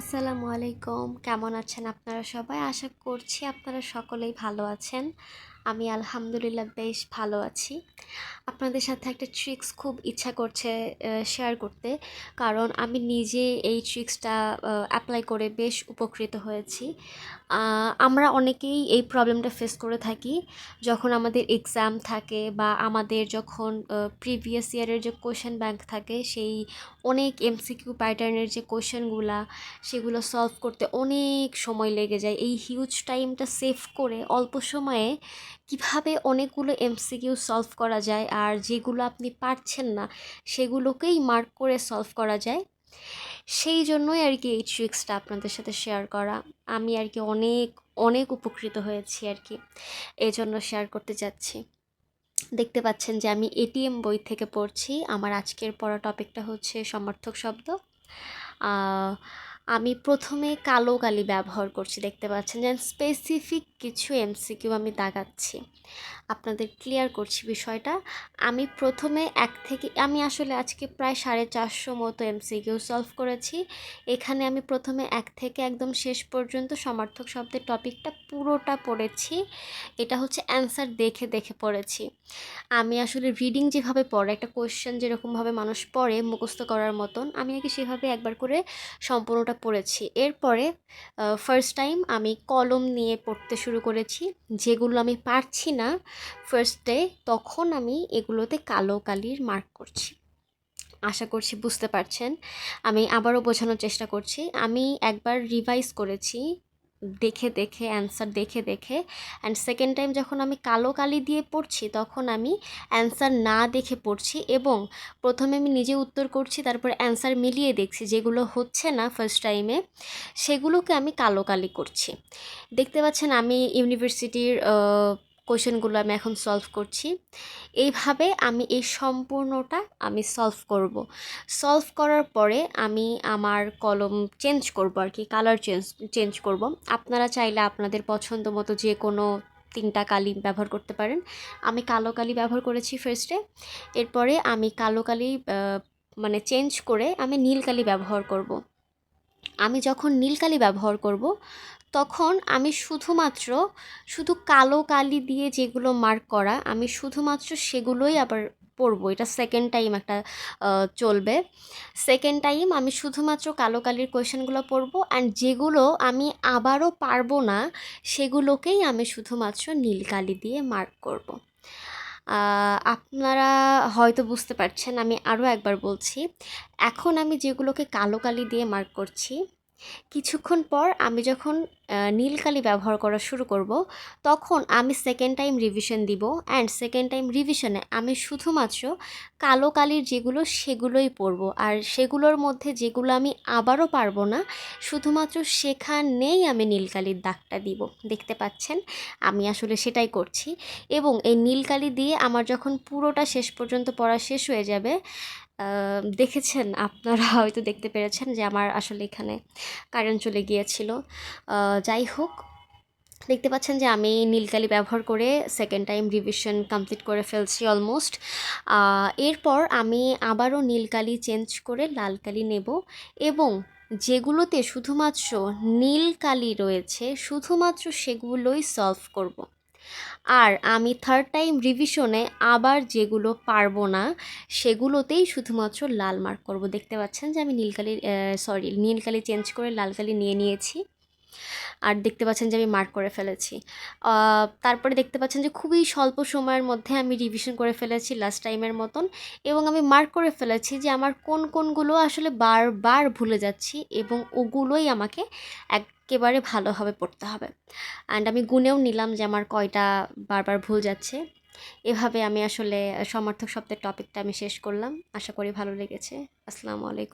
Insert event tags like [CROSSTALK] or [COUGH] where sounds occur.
আসসালামু আলাইকুম। কেমন আছেন আপনারা সবাই? আশা করছি আপনারা সকলেই ভালো আছেন। আমি আলহামদুলিল্লাহ বেশ ভালো আছি। আপনাদের সাথে একটা ট্রিক্স খুব ইচ্ছা করছে শেয়ার করতে। কারণ আমি নিজে এই ট্রিক্সটা অ্যাপ্লাই করে বেশ উপকৃত হয়েছি। আমরা অনেকেই এই প্রবলেমটা ফেস করে থাকি। যখন আমাদের এক্সাম থাকে বা আমাদের যখন প্রিভিয়াস ইয়ারের যে কোয়েশ্চেন ব্যাংক থাকে, সেই অনেক এমসিকিউ প্যাটার্নের যে কোয়েশ্চেনগুলা সেগুলো সলভ করতে অনেক সময় লেগে যায়। এই হিউজ টাইমটা সেভ করে অল্প সময়ে কীভাবে অনেকগুলো এমসিকিউ সলভ করা যায় আর যেগুলো আপনি পারছেন না, সেগুলোকেই মার্ক করে সলভ করা যায়। সেই জন্যই আর কি এই ট্রিক্সটা আপনাদের সাথে শেয়ার করা। আমি আর কি অনেক অনেক উপকৃত হয়েছি আর কি এই জন্য শেয়ার করতে যাচ্ছি দেখতে পাচ্ছেন যে আমি এটিএম বই থেকে পড়ছি। আমার আজকের পড়া টপিকটা হচ্ছে সমর্থক শব্দ। আমি প্রথমে কালো কালি ব্যবহার করছি, দেখতে পাচ্ছেন, যেন স্পেসিফিক কিছু এমসিকিউ আমি দাগাচ্ছি। আপনাদের ক্লিয়ার করছি বিষয়টা। আমি প্রথমে এক থেকে, আমি আসলে আজকে প্রায় সাড়ে চারশো মতো এমসিকিউ সলভ করেছি। এখানে আমি প্রথমে এক থেকে একদম শেষ পর্যন্ত সমার্থক শব্দের টপিকটা পুরোটা পড়েছি। এটা হচ্ছে অ্যান্সার দেখে দেখে পড়েছি। আমি আসলে রিডিং যেভাবে পড়ে, একটা কোয়েশ্চেন যেরকমভাবে মানুষ পড়ে, মুখস্থ করার মতন, আমি নাকি সেভাবে একবার করে সম্পূর্ণটা পড়েছি। এরপরে ফার্স্ট টাইম আমি কলম নিয়ে পড়তে শুরু করেছি। যেগুলো আমি পারছি না ফার্স্ট ডে তখন আমি এগুলোতে কালো কালির মার্ক করছি। আশা করছি বুঝতে পারছেন। আমি আবারও বোঝানোর চেষ্টা করছি। আমি একবার রিভাইজ করেছি দেখে দেখে অ্যান্সার দেখে দেখে। অ্যান্ড সেকেন্ড টাইম যখন আমি কালো কালি দিয়ে পড়ছি, তখন আমি অ্যান্সার না দেখে পড়ছি এবং প্রথমে আমি নিজে উত্তর করছি, তারপর অ্যান্সার মিলিয়ে দেখছি যেগুলো হচ্ছে না ফার্স্ট টাইমে সেগুলোকে আমি কালো কালি করছি। দেখতে পাচ্ছেন আমি ইউনিভার্সিটির কোশ্চেনগুলো আমি এখন সলভ করছি। এইভাবে আমি এই সম্পূর্ণটা আমি সলভ করব। সলভ করার পরে আমি আমার কলম চেঞ্জ করব আর কি, কালার চেঞ্জ চেঞ্জ করব। আপনারা চাইলে আপনাদের পছন্দ মতো যে কোনো তিনটা কালি ব্যবহার করতে পারেন। আমি কালো কালি ব্যবহার করেছি ফার্স্টে এরপরে আমি কালো কালি মানে চেঞ্জ করে আমি নীল কালি ব্যবহার করব। আমি যখন নীল কালি ব্যবহার করব, তখন আমি শুধুমাত্র, শুধু কালো কালি দিয়ে যেগুলো মার্ক করা, আমি শুধুমাত্র সেগুলোই আবার পড়ব এটা সেকেন্ড টাইম একটা চলবে সেকেন্ড টাইম আমি শুধুমাত্র কালো কালির কোয়েশনগুলো পড়ব অ্যান্ড যেগুলো আমি আবারও পারব না, সেগুলোকেই আমি শুধুমাত্র নীল কালি দিয়ে মার্ক করব। আপনারা হয়তো বুঝতে পারছেন, আমি আরও একবার বলছি। এখন আমি যেগুলোকে কালো কালি দিয়ে মার্ক করছি কিছুক্ষণ পর আমি যখন নীলকালি ব্যবহার করা শুরু করব, তখন আমি সেকেন্ড টাইম রিভিশন দিব অ্যান্ড সেকেন্ড টাইম রিভিশনে আমি শুধুমাত্র কালো কালির যেগুলো সেগুলোই পরব। আর সেগুলোর মধ্যে যেগুলো আমি আবারও পারব না, শুধুমাত্র সেখানেই আমি নীল কালির দাগটা দিব। দেখতে পাচ্ছেন? আমি আসলে সেটাই করছি। এবং এই নীল কালি দিয়ে আমার যখন পুরোটা শেষ পর্যন্ত পড়া শেষ হয়ে যাবে দেখেছেন, আপনারা [LAUGHS] হয়তো দেখতে পেরেছেন যে আমার আসলে এখানে কারেন্ট চলে গিয়েছিল যাই হোক, দেখতে পাচ্ছেন যে আমি নীলকালি ব্যবহার করে সেকেন্ড টাইম রিভিশন কমপ্লিট করে ফেলছি অলমোস্ট এরপর আমি আবারও নীলকালি চেঞ্জ করে লাল কালি নেব এবং যেগুলোতে শুধুমাত্র নীল কালি রয়েছে, শুধুমাত্র সেগুলোই সলভ করব। আর আমি থার্ড টাইম রিভিশনে আবার যেগুলো পারব না, সেগুলোতেই শুধুমাত্র লাল মার্ক করব। দেখতে পাচ্ছেন যে আমি নীলকালি সরি নীলকালি চেঞ্জ করে লালকালি নিয়ে নিয়েছি। আর দেখতে পাচ্ছেন যে আমি মার্ক করে ফেলেছি। তারপরে দেখতে পাচ্ছেন যে খুবই স্বল্প সময়ের মধ্যে আমি রিভিশন করে ফেলেছি লাস্ট টাইমের মতন এবং আমি মার্ক করে ফেলেছি যে আমার কোন কোনগুলো আসলে বারবার ভুলে যাচ্ছি এবং ওগুলোই আমাকে এক একেবারে ভালোভাবে পড়তে হবে। অ্যান্ড আমি গুনেও নিলাম যে আমার কয়টা বারবার ভুল যাচ্ছে। এভাবে আমি আসলে সমর্থক শব্দের টপিকটা আমি শেষ করলাম। আশা করি ভালো লেগেছে। আসসালামু আলাইকুম।